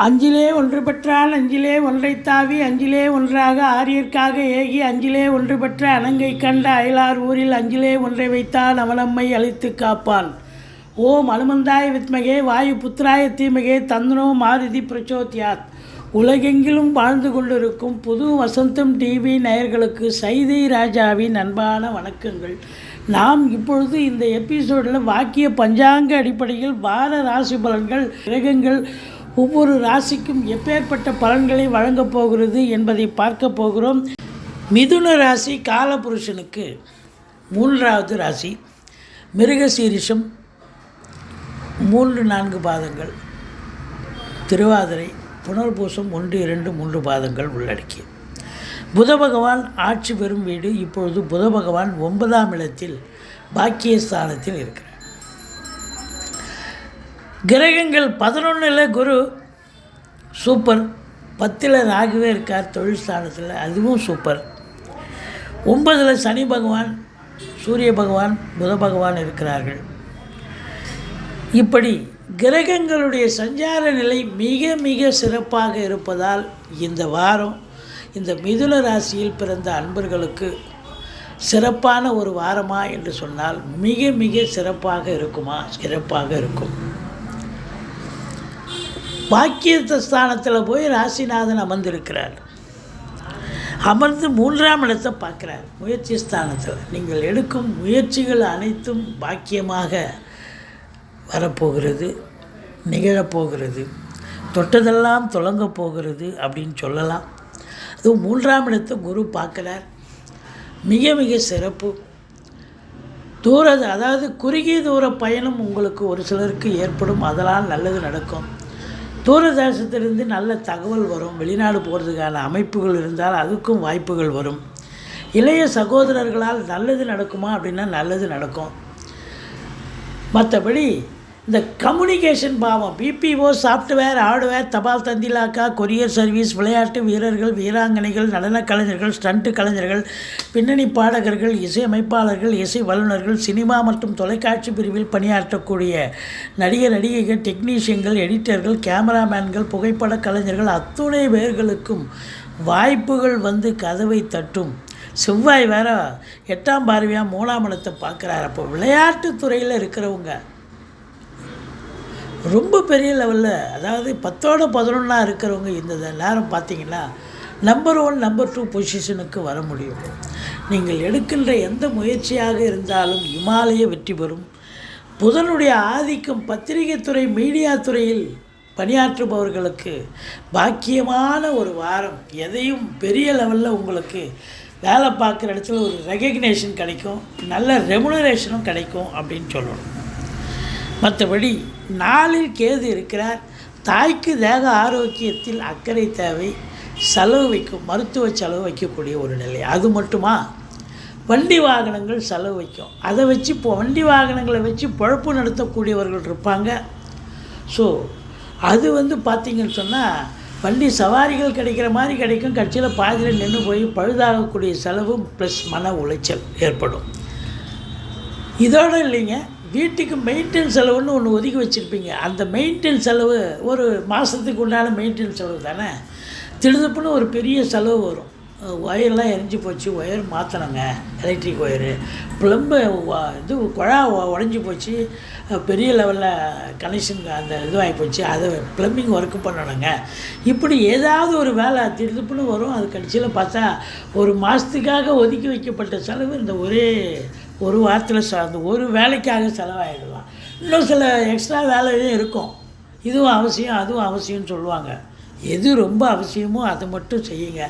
அஞ்சிலே ஒன்று பெற்றால் அஞ்சிலே ஒன்றைத் தாவி அஞ்சிலே ஒன்றாக ஆரியர்க்காக ஏகி அஞ்சிலே ஒன்று பெற்ற அணங்கை கண்ட அயலார் ஊரில் அஞ்சிலே ஒன்றை வைத்தான் அவனம்மை அழித்து காப்பான் ஓம் அனுமந்தாய வித்மகே வாயு புத்திராய தீமகே தந்தனோ மாருதி பிரச்சோத்யாத். உலகெங்கிலும் வாழ்ந்து கொண்டிருக்கும் புது வசந்தம் டிவி நேயர்களுக்கு சைதை ராஜாவின் அன்பான வணக்கங்கள். நாம் இப்பொழுது இந்த எபிசோடில் வாக்கிய பஞ்சாங்க அடிப்படையில் வார ராசி பலன்கள் கிரகங்கள் ஒவ்வொரு ராசிக்கும் எப்பேற்பட்ட பலன்களை வழங்கப் போகிறது என்பதை பார்க்க போகிறோம். மிதுன ராசி காலபுருஷனுக்கு மூன்றாவது ராசி மிருகசீரிஷம் மூன்று நான்கு பாதங்கள் திருவாதிரை புனர்பூசம் ஒன்று இரண்டு மூன்று பாதங்கள் உள்ளடக்கிய. புத பகவான் ஆட்சி பெறும் வீடு இப்பொழுது புத பகவான் ஒன்பதாம் இடத்தில் பாக்கியஸ்தானத்தில் இருக்கிறார். கிரகங்கள் பதினொன்றில் குரு சூப்பர் பத்தில் ராகுவே இருக்கார் தொழில் ஸ்தானத்தில் அதுவும் சூப்பர் ஒன்பதில் சனி பகவான் சூரிய பகவான் புத பகவான் இருக்கிறார்கள். இப்படி கிரகங்களுடைய சஞ்சார நிலை மிக மிக சிறப்பாக இருப்பதால் இந்த வாரம் இந்த மிதுன ராசியில் பிறந்த அன்பர்களுக்கு சிறப்பான ஒரு வாரமா என்று சொன்னால் மிக மிக சிறப்பாக இருக்குமா? சிறப்பாக இருக்கும். பாக்கியத்த ஸ்தானத்தில் போய் ராசிநாதன் அமர்ந்திருக்கிறார். அமர்ந்து மூன்றாம் இடத்தை பார்க்குறார். முயற்சி ஸ்தானத்தில். நீங்கள் எடுக்கும் முயற்சிகள் அனைத்தும் பாக்கியமாக வரப்போகிறது நிகழப்போகிறது தொட்டதெல்லாம் தொடங்க போகிறது அப்படின்னு சொல்லலாம். அதுவும் மூன்றாம் இடத்தை குரு பார்க்குறார். மிக மிக சிறப்பு. தூர அதாவது குறுகிய தூர பயணம் உங்களுக்கு ஒரு சிலருக்கு ஏற்படும். அதெல்லாம் நல்லது நடக்கும். தூரதேசத்திலிருந்து நல்ல தகவல் வரும். வெளிநாடு போகிறதுக்கான அமைப்புகள் இருந்தால் அதுக்கும் வாய்ப்புகள் வரும். இளைய சகோதரர்களால் நல்லது நடக்குமா அப்படின்னா நல்லது நடக்கும். மற்றபடி இந்த கம்யூனிகேஷன் பாவம். பிபிஓ சாஃப்ட்வேர் ஹார்ட்வேர் தபால் தந்திலாக்கா கொரியர் சர்வீஸ் விளையாட்டு வீரர்கள் வீராங்கனைகள் நடனக் கலைஞர்கள் ஸ்டண்ட்டு கலைஞர்கள் பின்னணி பாடகர்கள் இசையமைப்பாளர்கள் இசை வல்லுநர்கள் சினிமா மற்றும் தொலைக்காட்சி பிரிவில் பணியாற்றக்கூடிய நடிகர் நடிகைகள் டெக்னீஷியன்கள் எடிட்டர்கள் கேமராமேன்கள் புகைப்பட கலைஞர்கள் அத்துணை பேர்களுக்கும் வாய்ப்புகள் வந்து கதவை தட்டும். செவ்வாய் வேற எட்டாம் பார்வையாக மூணாம் இடத்தை பார்க்குறாரு. அப்போ விளையாட்டுத்துறையில் இருக்கிறவங்க ரொம்ப பெரிய லெவலில் அதாவது பத்தோட பதினொன்றா இருக்கிறவங்க இந்த நேரம் பார்த்தீங்கன்னா நம்பர் ஒன் நம்பர் டூ பொசிஷனுக்கு வர முடியும். நீங்கள் எடுக்கின்ற எந்த முயற்சியாக இருந்தாலும் இமாலய வெற்றி பெறும். புதனுடைய ஆதிக்கம் பத்திரிகை துறை மீடியா துறையில் பணியாற்றுபவர்களுக்கு பாக்கியமான ஒரு வாரம். எதையும் பெரிய லெவலில் உங்களுக்கு வேலை பார்க்குற இடத்துல ஒரு ரெகக்னேஷன் கிடைக்கும் நல்ல ரெமுனரேஷனும் கிடைக்கும் அப்படின்னு சொல்லணும். மற்றபடி நாளில் கேது இருக்கிறார். தாய்க்கு தேக ஆரோக்கியத்தில் அக்கறை தேவை. செலவு வைக்கும் மருத்துவ செலவு வைக்கக்கூடிய ஒரு நிலை. அது மட்டுமா? வண்டி வாகனங்கள் செலவு வைக்கும். அதை வச்சு இப்போ வண்டி வாகனங்களை வச்சு பொழப்பு நடத்தக்கூடியவர்கள் இருப்பாங்க. ஸோ அது வந்து பார்த்திங்கன்னு சொன்னால் வண்டி சவாரிகள் கிடைக்கிற மாதிரி கிடைக்கும். கட்சியில் பாதியில் நின்று போய் பழுதாகக்கூடிய செலவு ப்ளஸ் மன உளைச்சல் ஏற்படும். இதோடு இல்லைங்க. வீட்டுக்கு மெயின்டெனன்ஸ் செலவுன்னு ஒன்று ஒதுக்கி வச்சுருப்பீங்க. அந்த மெயின்டெனன்ஸ் செலவு ஒரு மாதத்துக்கு உண்டான மெயின்டெனன்ஸ் செலவு தானே? திடுதப்புன்னு ஒரு பெரிய செலவு வரும். ஒயர்லாம் எரிஞ்சு போச்சு ஒயர் மாற்றணுங்க எலக்ட்ரிக் ஒயரு. ப்ளம்பு இது குழா உடஞ்சி போச்சு. பெரிய லெவலில் கனெக்ஷன் அந்த இதுவாகி போச்சு. அதை ப்ளம்பிங் ஒர்க்கு பண்ணணுங்க. இப்படி ஏதாவது ஒரு வேலை திருதுப்புன்னு வரும். அது கடைசியில் பார்த்தா ஒரு மாதத்துக்காக ஒதுக்கி வைக்கப்பட்ட செலவு இந்த ஒரே ஒரு வாரத்தில் சார்ந்து ஒரு வேலைக்காக செலவாகிடலாம் இன்னும் சில எக்ஸ்ட்ரா வேலையும் இருக்கும். இதுவும் அவசியம் அதுவும் அவசியம்னு சொல்லுவாங்க. எது ரொம்ப அவசியமோ அதை மட்டும் செய்யுங்க.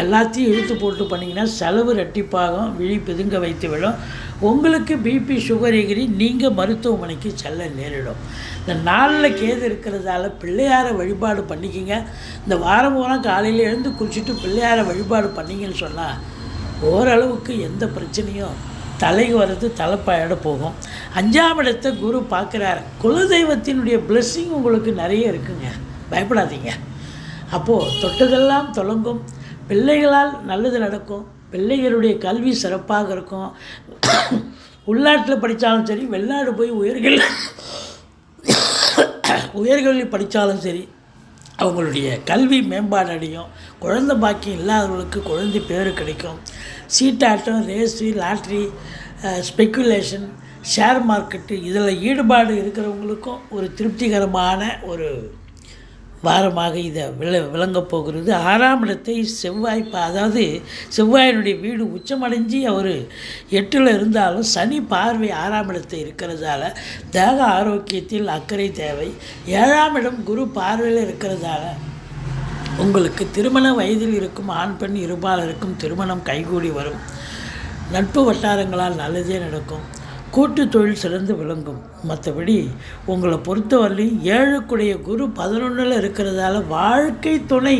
எல்லாத்தையும் இழுத்து போட்டு பண்ணிங்கன்னா செலவு ரெட்டிப்பாகும் விழி பிதுங்க வைத்து விடும் உங்களுக்கு பிபி சுகர் எகிரி நீங்கள் மருத்துவமனைக்கு செல்ல நேரிடும். இந்த நாளில் கேது இருக்கிறதால பிள்ளையாரை வழிபாடு பண்ணிக்கிங்க. இந்த வாரம் பூரா காலையில் எழுந்து குளிச்சுட்டு பிள்ளையாரை வழிபாடு பண்ணிங்கன்னு சொன்னால் ஓரளவுக்கு எந்த பிரச்சனையும் தலைக்கு வர்றது தலைப்பாயோட போகும். அஞ்சாம் இடத்தை குரு பார்க்குறாரு. குலதெய்வத்தினுடைய பிளெஸ்ஸிங் உங்களுக்கு நிறைய இருக்குங்க. பயப்படாதீங்க. அப்போது தொட்டதெல்லாம் தொடங்கும். பிள்ளைகளால் நல்லது நடக்கும். பிள்ளைகளுடைய கல்வி சிறப்பாக இருக்கும். உள்நாட்டில் படித்தாலும் சரி வெளிநாடு போய் உயர்கல்வி உயர்கல்வி படித்தாலும் சரி அவங்களுடைய கல்வி மேம்பாடு அடையும் குழந்தை பாக்கியம் இல்லாதவர்களுக்கு குழந்தை பேர் கிடைக்கும். சீட்டாட்டம் race lottery speculation share market இதில் ஈடுபாடு இருக்கிறவங்களுக்கும் ஒரு திருப்திகரமான ஒரு வாரமாக இதை விள விளங்கப் போகிறது. ஆறாம் இடத்தை செவ்வாய் அதாவது செவ்வாயினுடைய வீடு உச்சமடைஞ்சு அவர் எட்டில் இருந்தாலும் சனி பார்வை ஆறாம் இடத்தை இருக்கிறதால தேக ஆரோக்கியத்தில் அக்கறை தேவை. ஏழாம் இடம் குரு பார்வையில் இருக்கிறதால உங்களுக்கு திருமண வயதில் இருக்கும் ஆண் பெண் இருபாலருக்கும் திருமணம் கைகூடி வரும். நட்பு வட்டாரங்களால் நல்லதே நடக்கும். கூட்டு தொழில் சிறந்து விளங்கும். மற்றபடி உங்களை பொறுத்தவரையிலையும் ஏழுக்குடைய குரு பதினொன்றில் இருக்கிறதால வாழ்க்கை துணை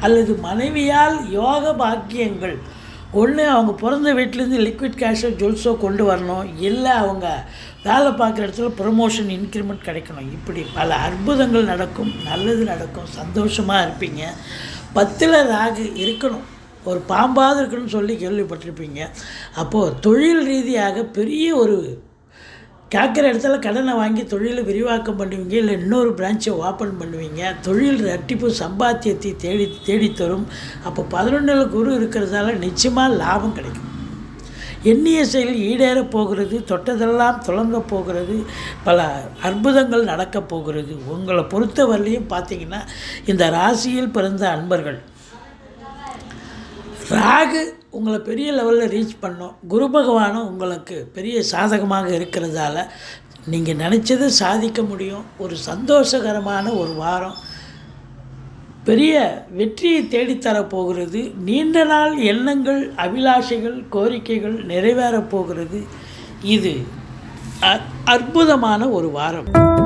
அல்லது மனைவியால் யோக பாக்கியங்கள். ஒன்று அவங்க பிறந்த வீட்டிலேருந்து லிக்விட் கேஷோ ஜுவல்ஸோ கொண்டு வரணும். இல்லை அவங்க வேலை பார்க்குற இடத்துல ப்ரொமோஷன் இன்க்ரிமெண்ட் கிடைக்கணும். இப்படி பல அற்புதங்கள் நடக்கும். நல்லது நடக்கும். சந்தோஷமாக இருப்பீங்க. பத்தில் ராகு இருக்கணும். ஒரு பாம்பாவது இருக்குன்னு சொல்லி கேள்விப்பட்டிருப்பீங்க. அப்போது தொழில் ரீதியாக பெரிய ஒரு கேட்குற இடத்துல கடனை வாங்கி தொழிலை விரிவாக்கம் பண்ணுவீங்க இல்லை இன்னொரு பிரான்ச்சை ஓப்பன் பண்ணுவீங்க. தொழில் ரெட்டிப்பு சம்பாத்தியத்தை தேடி தேடித்தரும். அப்போ பதினொன்றில் குரு இருக்கிறதால நிச்சயமாக லாபம் கிடைக்கும். எண்ணிய செயல் ஈடேறப் போகிறது தொட்டதெல்லாம் துளங்க போகிறது பல அற்புதங்கள் நடக்கப் போகிறது. உங்களை பொறுத்தவரையிலையும் பார்த்தீங்கன்னா இந்த ராசியில் பிறந்த அன்பர்கள் ராகு உங்களை பெரிய லெவலில் ரீச் பண்ணும். குரு பகவானும் உங்களுக்கு பெரிய சாதகமாக இருக்கிறதால நீங்கள் நினச்சது சாதிக்க முடியும். ஒரு சந்தோஷகரமான ஒரு வாரம். பெரிய வெற்றியை தேடித்தரப்போகிறது நீண்ட நாள் எண்ணங்கள் அபிலாஷைகள் கோரிக்கைகள் நிறைவேறப் போகிறது. இது அ- அற்புதமான ஒரு வாரம்.